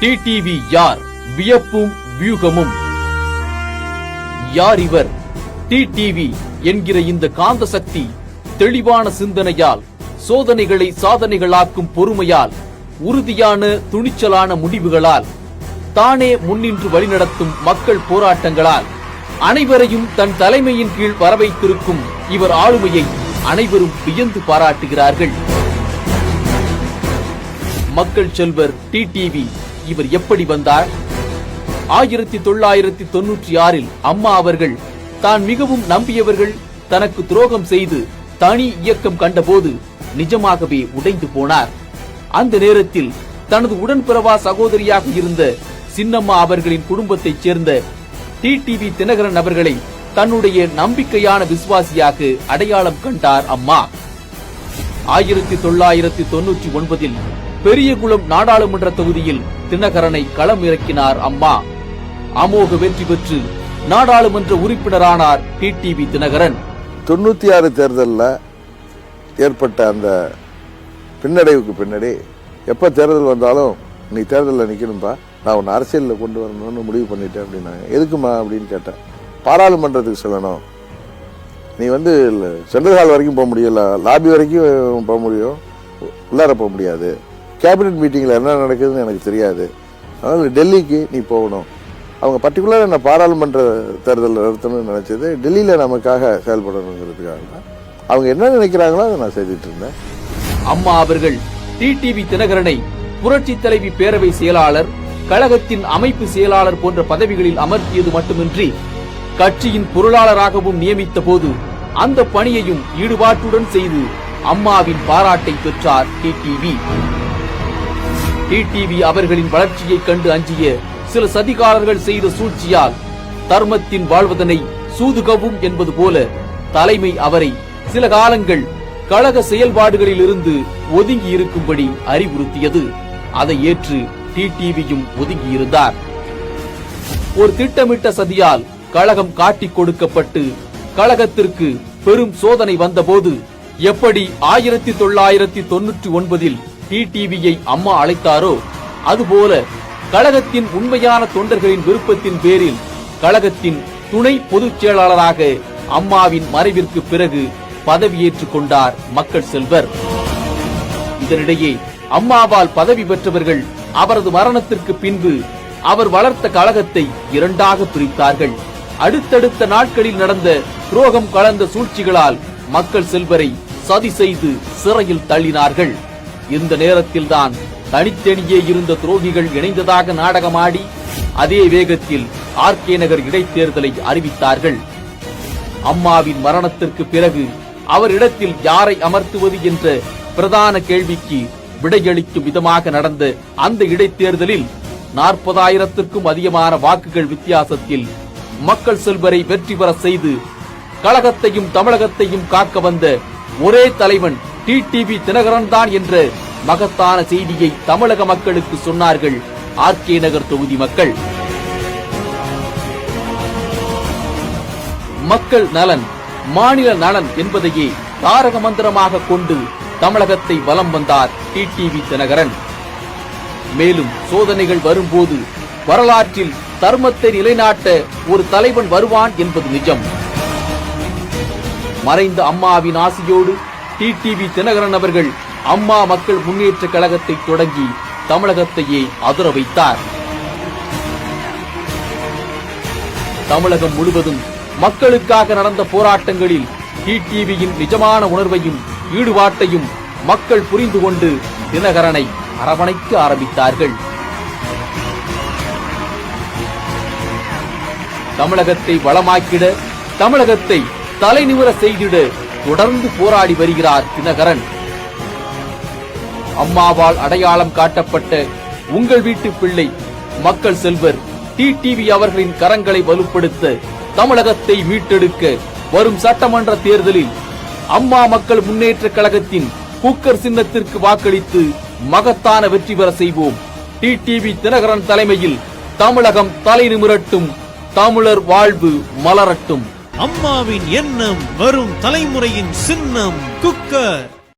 TTV யார்? வியப்பும் வியூகமும். யார் இவர்? டிடிவி என்கிற இந்த காந்த சக்தி தெளிவான சிந்தனையால் சோதனைகளை சாதனைகளாக்கும் பொறுமையால் உறுதியான துணிச்சலான முடிவுகளால் தானே முன்னின்று வழிநடத்தும் மக்கள் போராட்டங்களால் அனைவரையும் தன் தலைமையின் கீழ் வரவைத்திருக்கும் இவர் ஆளுமையை அனைவரும் வியந்து பாராட்டுகிறார்கள். மக்கள் செல்வர் டிடிவி இவர் எப்படி வந்தார்? ஆயிரத்தி தொள்ளாயிரத்தி தொன்னூற்றி ஆறில் அம்மா அவர்கள் தான் மிகவும் நம்பியவர்கள் தனக்கு துரோகம் செய்து தனி இயக்கம் கண்டபோது நிஜமாகவே உடைந்து போனார். அந்த நேரத்தில் தனது உடன்பிறவா சகோதரியாக இருந்த சின்னம்மா அவர்களின் குடும்பத்தைச் சேர்ந்த டிடிவி தினகரன் அவர்களை தன்னுடைய நம்பிக்கையான விசுவாசியாக அடையாளம் கண்டார் அம்மா. ஆயிரத்தி தொள்ளாயிரத்தி தொன்னூற்றி ஒன்பதில் பெரியகுளம் நாடாளுமன்ற தொகுதியில் தினகரனை களம் இறக்கினார் அம்மா. அமோக வெற்றி பெற்று நாடாளுமன்ற உறுப்பினரானார் டிடிவி தினகரன். தொண்ணூற்றி ஆறு தேர்தலில் ஏற்பட்ட அந்த பின்னடைவுக்கு பின்னாடி எப்போ தேர்தல் வந்தாலும் நீ தேர்தலில் நிற்கணும்பா நான் உன்னை அரசியலில் கொண்டு வரணும்னு முடிவு பண்ணிட்டேன் அப்படின்னாங்க எதுக்குமா அப்படின்னு கேட்டேன். பாராளுமன்றத்துக்கு செல்லணும். நீ வந்து சென்ட்ரல் ஹால் வரைக்கும் போக முடியல லாபி வரைக்கும் போக முடியும் உள்ளார போக முடியாது. கேபினட் மீட்டிங்கில் என்ன நடக்குதுன்னு எனக்கு தெரியாது. அதனால் டெல்லிக்கு நீ போகணும். அவங்க பர்டிகுலராக என்ன பாராளுமன்ற தேர்தலில் நிறுத்தணும்னு நினச்சது டெல்லியில் நமக்காக செயல்படணுங்கிறதுக்காக தான். அவங்க என்ன நினைக்கிறாங்களோ அதை நான் செய்துட்டு இருந்தேன். அம்மா அவர்கள் டிடிவி தினகரனை புரட்சி தலைவி பேரவை செயலாளர் கழகத்தின் அமைப்பு செயலாளர் போன்ற பதவிகளில் அமர்த்தியது மட்டுமின்றி கட்சியின் பொருளாளராகவும் நியமித்த போது அந்த பணியையும் ஈடுபாட்டுடன் செய்து அம்மாவின் பாராட்டை பெற்றார் டிடிவி. டிடிவி அவர்களின் வளர்ச்சியைக் கண்டு அஞ்சிய சில சதிகாரர்கள் செய்த சூழ்ச்சியால் தர்மத்தின் வாழ்வதனை சூதுகவும் என்பது போல தலைமை அவரை சில காலங்கள் கழக செயல்பாடுகளில் இருந்து ஒதுங்கி இருக்கும்படி அறிவுறுத்தியது. அதை ஏற்று டிடிவியும் ஒதுங்கியிருந்தார். ஒரு திட்டமிட்ட சதியால் கழகம் காட்டிக் கொடுக்கப்பட்டு கழகத்திற்கு பெரும் சோதனை வந்தபோது எப்படி ஆயிரத்தி தொள்ளாயிரத்தி தொன்னூற்றி ஒன்பதில் டிடிவியை அம்மா அழைத்தாரோ? அதுபோல கழகத்தின் உண்மையான தொண்டர்களின் விருப்பத்தின் பேரில் கழகத்தின் துணை பொதுச் செயலாளராக அம்மாவின் மறைவிற்கு பிறகு பதவியேற்றுக் கொண்டார் மக்கள் செல்வர். இதனிடையே அம்மாவால் பதவி பெற்றவர்கள் அவரது மரணத்திற்கு பின்பு அவர் வளர்த்த கழகத்தை இரண்டாக பிரித்தார்கள். அடுத்தடுத்த நாட்களில் நடந்த துரோகம் கலந்த சூழ்ச்சிகளால் மக்கள் செல்வரை சதி செய்து சிறையில் தள்ளினார்கள். இந்த நேரத்தில்தான் தனித்தனியே இருந்த துரோகிகள் இணைந்ததாக நாடகமாடி அதே வேகத்தில் ஆர்கே நகர் இடைத்தேர்தலை அறிவித்தார்கள். அம்மாவின் மரணத்திற்கு பிறகு அவர் இடத்தில் யாரை அமர்த்துவது என்ற பிரதான கேள்விக்கு விடையளிக்கும் விதமாக நடந்த அந்த இடைத்தேர்தலில் நாற்பதாயிரத்திற்கும் அதிகமான வாக்குகள் வித்தியாசத்தில் மக்கள் செல்வரை வெற்றி பெற செய்து கழகத்தையும் தமிழகத்தையும் காக்க வந்த ஒரே தலைவன் டிடிவி தினகரன் தான் என்ற மகத்தான செய்தியை தமிழக மக்களுக்கு சொன்னார்கள் ஆர் கே நகர் தொகுதி மக்கள். மக்கள் நலன் மாநில நலன் என்பதையே தாரக மந்திரமாக கொண்டு தமிழகத்தை வலம் வந்தார் டிடிவி தினகரன். மேலும் சோதனைகள் வரும்போது வரலாற்றில் தர்மத்தை நிலைநாட்ட ஒரு தலைவன் வருவான் என்பது நிஜம். மறைந்த அம்மாவின் ஆசையோடு டிடிவி தினகரன் அவர்கள் அம்மா மக்கள் முன்னேற்ற கழகத்தை தொடங்கி தமிழகத்தையே அதிர வைத்தார். தமிழகம் முழுவதும் மக்களுக்காக நடந்த போராட்டங்களில் டிடிவியின் நிஜமான உணர்வையும் ஈடுபாட்டையும் மக்கள் புரிந்து கொண்டு தினகரனை அரவணைக்க ஆரம்பித்தார்கள். தமிழகத்தை வளமாக்கிட தமிழகத்தை தலைநிமிர செய்திட தொடர்ந்து போராடி வருகிறார் தினகரன். அம்மாவால் அடையாளம் காட்டப்பட்ட உங்கள் வீட்டு பிள்ளை மக்கள் செல்வர் டிடிவி அவர்களின் கரங்களை வலுப்படுத்த தமிழகத்தை மீட்டெடுக்க வரும் சட்டமன்ற தேர்தலில் அம்மா மக்கள் முன்னேற்ற கழகத்தின் குக்கர் சின்னத்திற்கு வாக்களித்து மகத்தான வெற்றி பெற செய்வோம். டிடிவி தினகரன் தலைமையில் தமிழகம் தலை நிமிரட்டும் தமிழர் வாழ்வு மலரட்டும். அம்மாவின் எண்ணம் வரும் தலைமுறையின் சின்னம் குக்கர்